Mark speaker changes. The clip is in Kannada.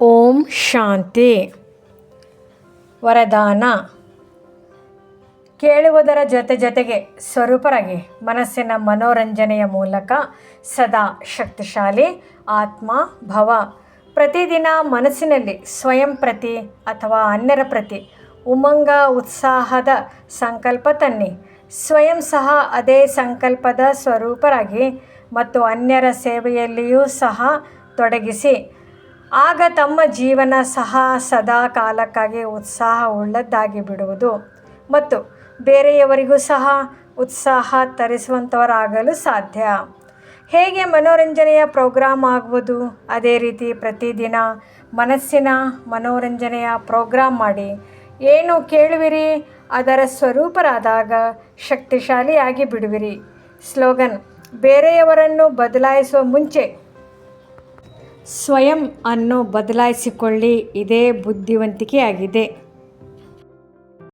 Speaker 1: ಓಂ ಶಾಂತಿ. ವರದಾನ. ಕೇಳುವುದರ ಜೊತೆ ಜೊತೆಗೆ ಸ್ವರೂಪರಾಗಿ ಮನಸ್ಸಿನ ಮನೋರಂಜನೆಯ ಮೂಲಕ ಸದಾ ಶಕ್ತಿಶಾಲಿ ಆತ್ಮ ಭವ. ಪ್ರತಿದಿನ ಮನಸ್ಸಿನಲ್ಲಿ ಸ್ವಯಂ ಪ್ರತಿ ಅಥವಾ ಅನ್ಯರ ಪ್ರತಿ ಉಮಂಗ ಉತ್ಸಾಹದ ಸಂಕಲ್ಪ ತನ್ನಿ. ಸ್ವಯಂ ಸಹ ಅದೇ ಸಂಕಲ್ಪದ ಸ್ವರೂಪರಾಗಿ ಮತ್ತು ಅನ್ಯರ ಸೇವೆಯಲ್ಲಿಯೂ ಸಹ ತೊಡಗಿಸಿ ಆಗ ತಮ್ಮ ಜೀವನ ಸಹ ಸದಾ ಕಾಲಕ್ಕಾಗಿ ಉತ್ಸಾಹವುಳ್ಳದ್ದಾಗಿ ಬಿಡುವುದು ಮತ್ತು ಬೇರೆಯವರಿಗೂ ಸಹ ಉತ್ಸಾಹ ತರಿಸುವಂಥವರಾಗಲು ಸಾಧ್ಯ. ಹೇಗೆ ಮನೋರಂಜನೆಯ ಪ್ರೋಗ್ರಾಮ್ ಆಗುವುದು? ಅದೇ ರೀತಿ ಪ್ರತಿದಿನ ಮನಸ್ಸಿನ ಮನೋರಂಜನೆಯ ಪ್ರೋಗ್ರಾಮ್ ಮಾಡಿ. ಏನು ಕೇಳುವಿರಿ? ಅದರ ಸ್ವರೂಪರಾದಾಗ ಶಕ್ತಿಶಾಲಿಯಾಗಿ ಬಿಡುವಿರಿ ಸ್ಲೋಗನ್, ಬೇರೆಯವರನ್ನು ಬದಲಾಯಿಸುವ ಮುಂಚೆ ಸ್ವಯಂ ಅನ್ನು ಬದಲಾಯಿಸಿಕೊಳ್ಳಿ ಇದೇ ಬುದ್ಧಿವಂತಿಕೆಯಾಗಿದೆ.